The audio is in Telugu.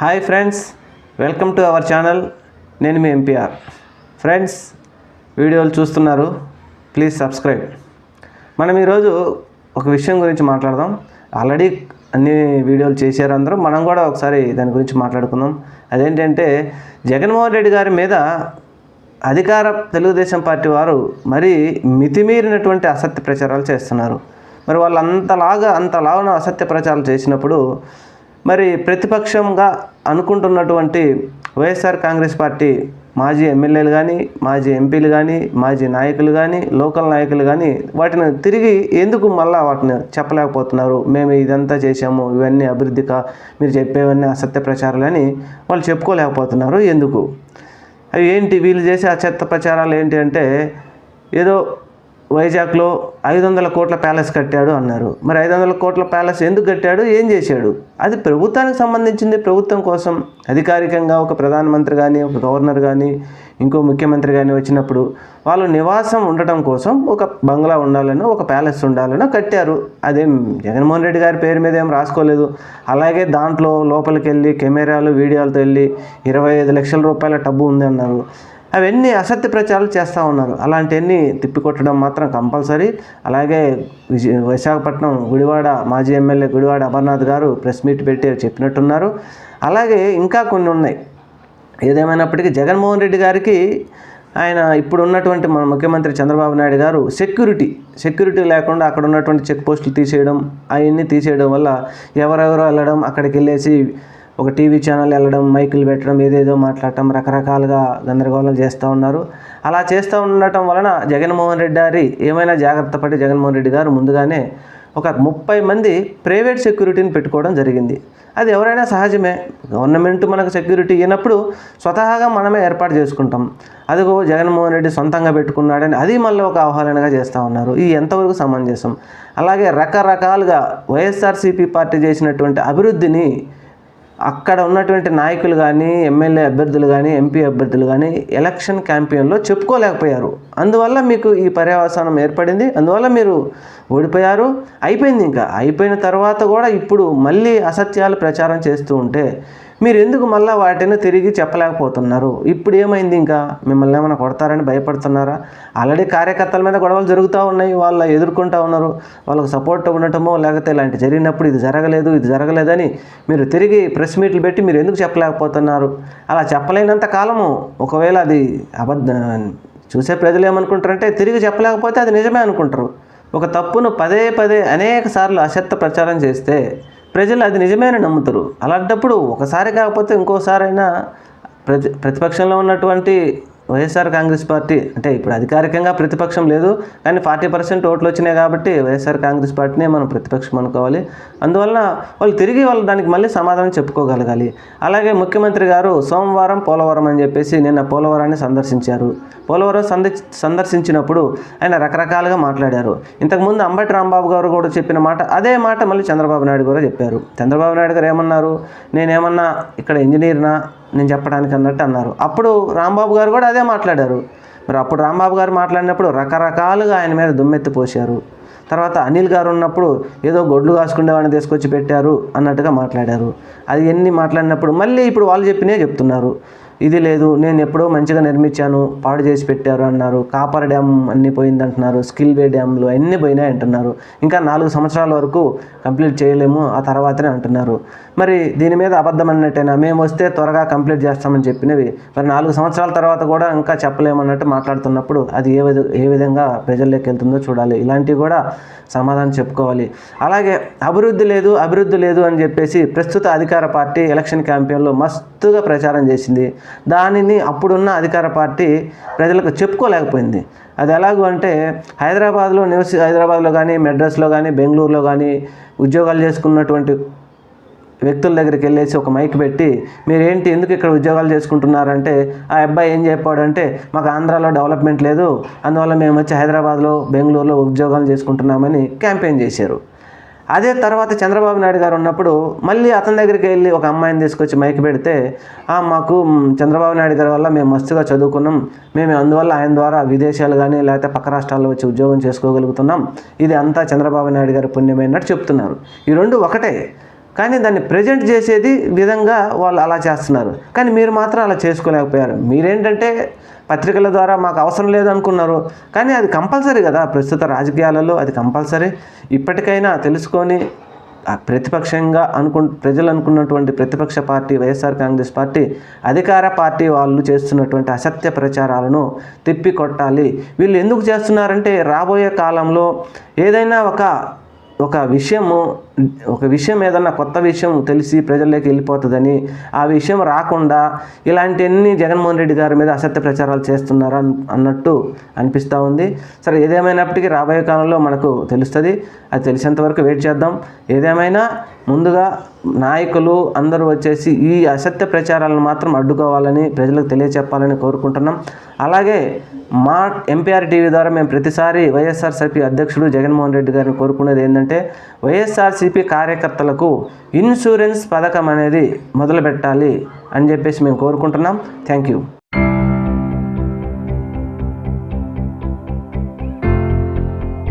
Hi friends welcome to our channel. నేను మీ ఎంపీఆర్ ఫ్రెండ్స్ వీడియోలు చూస్తున్నారు ప్లీజ్ సబ్స్క్రైబ్. మనం ఈరోజు ఒక విషయం గురించి మాట్లాడదాం. ఆల్రెడీ అన్ని వీడియోలు చేశారు అందరూ. మనం కూడా ఒకసారి దాని గురించి మాట్లాడుకుందాం. అదేంటంటే జగన్మోహన్ రెడ్డి గారి మీద అధికార తెలుగుదేశం పార్టీ వారు మరీ మితిమీరినటువంటి అసత్య ప్రచారాలు చేస్తున్నారు. మరి వాళ్ళు అంతలాగా అంతలాగా అసత్య ప్రచారాలు చేసినప్పుడు మరి ప్రతిపక్షంగా అనుకుంటున్నటువంటి వైఎస్ఆర్ కాంగ్రెస్ పార్టీ మాజీ ఎమ్మెల్యేలు కానీ మాజీ ఎంపీలు కానీ మాజీ నాయకులు కానీ లోకల్ నాయకులు కానీ వాటిని తిరిగి ఎందుకు మళ్ళీ వాటిని చెప్పలేకపోతున్నారు? మేము ఇదంతా చేశాము ఇవన్నీ అభివృద్ధి కా మీరు చెప్పేవన్నీ అసత్య ప్రచారాలు అని వాళ్ళు చెప్పుకోలేకపోతున్నారు. ఎందుకు? అవి ఏంటి? వీళ్ళు చేసే అసత్య ప్రచారాలు ఏంటి అంటే ఏదో వైజాగ్లో ఐదు వందల కోట్ల ప్యాలెస్ కట్టాడు అన్నారు. మరి ఐదు వందల కోట్ల ప్యాలెస్ ఎందుకు కట్టాడు? ఏం చేశాడు? అది ప్రభుత్వానికి సంబంధించింది ప్రభుత్వం కోసం అధికారికంగా ఒక ప్రధానమంత్రి కానీ ఒక గవర్నర్ కానీ ఇంకో ముఖ్యమంత్రి కానీ వచ్చినప్పుడు వాళ్ళు నివాసం ఉండటం కోసం ఒక బంగ్లా ఉండాలనో ఒక ప్యాలెస్ ఉండాలనో కట్టారు. అదేం జగన్మోహన్ రెడ్డి గారి పేరు మీద ఏం రాసుకోలేదు. అలాగే దాంట్లో లోపలికి వెళ్ళి కెమెరాలు వీడియోలతో వెళ్ళి ఇరవై ఐదు లక్షల రూపాయల టబ్బు ఉంది అన్నారు అవన్నీ అసత్య ప్రచారాలు చేస్తూ ఉన్నారు. అలాంటివన్నీ తిప్పికొట్టడం మాత్రం కంపల్సరీ. అలాగే విజయ విశాఖపట్నం గుడివాడ మాజీ ఎమ్మెల్యే గుడివాడ అమర్నాథ్ గారు ప్రెస్ మీట్ పెట్టి చెప్పినట్టున్నారు. అలాగే ఇంకా కొన్ని ఉన్నాయి. ఏదేమైనప్పటికీ జగన్మోహన్ రెడ్డి గారికి ఆయన ఇప్పుడు ఉన్నటువంటి మన ముఖ్యమంత్రి చంద్రబాబు నాయుడు గారు సెక్యూరిటీ సెక్యూరిటీ లేకుండా అక్కడ ఉన్నటువంటి చెక్ పోస్టులు తీసేయడం అవన్నీ తీసేయడం వల్ల ఎవరెవరో వెళ్ళడం అక్కడికి వెళ్ళేసి ఒక టీవీ ఛానల్ వెళ్ళడం మైకులు పెట్టడం ఏదేదో మాట్లాడటం రకరకాలుగా గందరగోళం చేస్తూ ఉన్నారు. అలా చేస్తూ ఉండటం వలన జగన్మోహన్ రెడ్డి గారి ఏమైనా జాగ్రత్త పడి జగన్మోహన్ రెడ్డి గారు ముందుగానే ఒక ముప్పై మంది ప్రైవేట్ సెక్యూరిటీని పెట్టుకోవడం జరిగింది. అది ఎవరైనా సహజమే. గవర్నమెంట్ మనకు సెక్యూరిటీ ఇవ్వనప్పుడు స్వతహాగా మనమే ఏర్పాటు చేసుకుంటాం. అదిగో జగన్మోహన్ రెడ్డి సొంతంగా పెట్టుకున్నాడని అది మళ్ళీ ఒక ఆహ్వానంగా చేస్తూ ఉన్నారు. ఈ ఎంతవరకు సమంజసం? అలాగే రకరకాలుగా వైఎస్ఆర్సీపీ పార్టీ చేసినటువంటి అభివృద్ధిని అక్కడ ఉన్నటువంటి నాయకులు కానీ ఎమ్మెల్యే అభ్యర్థులు కానీ ఎంపీ అభ్యర్థులు కానీ ఎలక్షన్ క్యాంపెయిన్లో చెప్పుకోలేకపోయారు. అందువల్ల మీకు ఈ పర్యవసానం ఏర్పడింది. అందువల్ల మీరు ఓడిపోయారు. అయిపోయింది ఇంకా. అయిపోయిన తర్వాత కూడా ఇప్పుడు మళ్ళీ అసత్యాలు ప్రచారం చేస్తూ ఉంటే మీరు ఎందుకు మళ్ళీ వాటిని తిరిగి చెప్పలేకపోతున్నారు? ఇప్పుడు ఏమైంది ఇంకా? మిమ్మల్ని ఏమైనా కొడతారని భయపడుతున్నారా? ఆల్రెడీ కార్యకర్తల మీద గొడవలు జరుగుతూ ఉన్నాయి. వాళ్ళు ఎదుర్కొంటూ ఉన్నారు. వాళ్ళకు సపోర్ట్ ఉండటమో లేకపోతే ఇలాంటి జరిగినప్పుడు ఇది జరగలేదు ఇది జరగలేదని మీరు తిరిగి ప్రెస్ మీట్లు పెట్టి మీరు ఎందుకు చెప్పలేకపోతున్నారు? అలా చెప్పలేనంత కాలము. ఒకవేళ అది అబద్ధ చూసే ప్రజలు ఏమనుకుంటారంటే తిరిగి చెప్పలేకపోతే అది నిజమే అనుకుంటారు. ఒక తప్పును పదే పదే అనేక సార్లు అసత్య ప్రచారం చేస్తే ప్రజలు అది నిజమేనని నమ్ముతారు. అలాంటప్పుడు ఒకసారి కాకపోతే ఇంకోసారైనా ప్రతి ప్రతిపక్షంలో ఉన్నటువంటి వైఎస్ఆర్ కాంగ్రెస్ పార్టీ అంటే ఇప్పుడు అధికారికంగా ప్రతిపక్షం లేదు కానీ ఫార్టీ పర్సెంట్ ఓట్లు వచ్చినాయి కాబట్టి వైఎస్ఆర్ కాంగ్రెస్ పార్టీనే మనం ప్రతిపక్షం అనుకోవాలి. అందువలన వాళ్ళు తిరిగి వాళ్ళు దానికి మళ్ళీ సమాధానం చెప్పుకోగలగాలి. అలాగే ముఖ్యమంత్రి గారు సోమవారం పోలవరం అని చెప్పేసి నిన్న పోలవరాన్ని సందర్శించారు. పోలవరం సందర్శించినప్పుడు ఆయన రకరకాలుగా మాట్లాడారు. ఇంతకుముందు అంబటి రాంబాబు గారు కూడా చెప్పిన మాట అదే మాట మళ్ళీ చంద్రబాబు నాయుడు కూడా చెప్పారు. చంద్రబాబు నాయుడు గారు ఏమన్నారు? నేనేమన్నా ఇక్కడ ఇంజనీర్నా? నేను చెప్పడానికి అన్నట్టు అన్నారు. అప్పుడు రాంబాబు గారు కూడా అదే మాట్లాడారు. మరి అప్పుడు రాంబాబు గారు మాట్లాడినప్పుడు రకరకాలుగా ఆయన మీద దుమ్మెత్తి పోశారు. తర్వాత అనిల్ గారు ఉన్నప్పుడు ఏదో గొడ్లు కాసుకునేవాడిని తీసుకొచ్చి పెట్టారు అన్నట్టుగా మాట్లాడారు. అది ఎన్ని మాట్లాడినప్పుడు మళ్ళీ ఇప్పుడు వాళ్ళు చెప్పినే చెప్తున్నారు. ఇది లేదు నేను ఎప్పుడో మంచిగా నిర్మించాను పాడు చేసి పెట్టారు అన్నారు కాపర్ డ్యామ్ అన్నీ పోయింది అంటున్నారు స్కిల్ వే డ్యామ్లు అన్నీ పోయినాయి అంటున్నారు. ఇంకా నాలుగు సంవత్సరాల వరకు కంప్లీట్ చేయలేము ఆ తర్వాతనే అంటున్నారు. మరి దీని మీద అబద్ధం అన్నట్టేనా? మేము వస్తే త్వరగా కంప్లీట్ చేస్తామని చెప్పినవి. మరి నాలుగు సంవత్సరాల తర్వాత కూడా ఇంకా చెప్పలేమన్నట్టు మాట్లాడుతున్నప్పుడు అది ఏ విధ ఏ విధంగా ప్రజల్లోకి వెళ్తుందో చూడాలి. ఇలాంటివి కూడా సమాధానం చెప్పుకోవాలి. అలాగే అభివృద్ధి లేదు అభివృద్ధి లేదు అని చెప్పేసి ప్రస్తుత అధికార పార్టీ ఎలక్షన్ క్యాంపెయిన్లో మస్తుగా ప్రచారం చేసింది. దానిని అప్పుడున్న అధికార పార్టీ ప్రజలకు చెప్పుకోలేకపోయింది. అది ఎలాగూ అంటే హైదరాబాద్లో నివసి హైదరాబాద్లో కానీ మెడ్రాస్లో కానీ బెంగళూరులో కానీ ఉద్యోగాలు చేసుకున్నటువంటి వ్యక్తుల దగ్గరికి వెళ్ళేసి ఒక మైక్ పెట్టి మీరేంటి ఎందుకు ఇక్కడ ఉద్యోగాలు చేసుకుంటున్నారంటే? ఆ అబ్బాయి ఏం చెప్పాడంటే మాకు ఆంధ్రాలో డెవలప్మెంట్ లేదు అందువల్ల మేము వచ్చి హైదరాబాద్లో బెంగళూరులో ఉద్యోగాలు చేసుకుంటున్నామని క్యాంపెయిన్ చేశారు. అదే తర్వాత చంద్రబాబు నాయుడు గారు ఉన్నప్పుడు మళ్ళీ అతని దగ్గరికి వెళ్ళి ఒక అమ్మాయిని తీసుకొచ్చి మైక్ పెడితే మాకు చంద్రబాబు నాయుడు గారి వల్ల మేము మస్తుగా చదువుకున్నాం. మేము అందువల్ల ఆయన ద్వారా విదేశాలు కానీ లేకపోతే పక్క రాష్ట్రాల్లో వచ్చి ఉద్యోగం చేసుకోగలుగుతున్నాం. ఇది అంతా చంద్రబాబు నాయుడు గారి పుణ్యమైనట్టు చెప్తున్నారు. ఈ రెండు ఒకటే. కానీ దాన్ని ప్రజెంట్ చేసేది విధంగా వాళ్ళు అలా చేస్తున్నారు. కానీ మీరు మాత్రం అలా చేసుకోలేకపోయారు. మీరేంటంటే పత్రికల ద్వారా మాకు అవసరం లేదు అనుకున్నారు. కానీ అది కంపల్సరీ కదా. ప్రస్తుత రాజకీయాలలో అది కంపల్సరీ ఇప్పటికైనా తెలుసుకొని ప్రతిపక్షంగా అనుకు ప్రజలు అనుకున్నటువంటి ప్రతిపక్ష పార్టీ వైఎస్ఆర్ కాంగ్రెస్ పార్టీ అధికార పార్టీ వాళ్ళు చేస్తున్నటువంటి అసత్య ప్రచారాలను తిప్పి కొట్టాలి వీళ్ళు ఎందుకు చేస్తున్నారంటే రాబోయే కాలంలో ఏదైనా ఒక ఒక విషయము ఒక విషయం ఏదన్నా కొత్త విషయం తెలిసి ప్రజల్లోకి వెళ్ళిపోతుందని ఆ విషయం రాకుండా ఇలాంటివన్నీ జగన్మోహన్ రెడ్డి గారి మీద అసత్య ప్రచారాలు చేస్తున్నారు అన్- అన్నట్టు అనిపిస్తూ ఉంది. సరే ఏదేమైనప్పటికీ రాబోయే కాలంలో మనకు తెలుస్తుంది. అది తెలిసేంతవరకు వెయిట్ చేద్దాం. ఏదేమైనా ముందుగా నాయకులు అందరూ వచ్చేసి ఈ అసత్య ప్రచారాలను మాత్రం అడ్డుకోవాలని ప్రజలకు తెలియచెప్పాలని కోరుకుంటున్నాం. అలాగే మా ఎంపీఆర్ టీవీ ద్వారా మేము ప్రతిసారి వైఎస్ఆర్సీపీ అధ్యక్షుడు జగన్మోహన్ రెడ్డి గారిని కోరుకునేది ఏంటంటే వైఎస్ఆర్సీపీ కార్యకర్తలకు ఇన్సూరెన్స్ పథకం అనేది మొదలుపెట్టాలి అని చెప్పేసి మేము కోరుకుంటున్నాం. Thank you.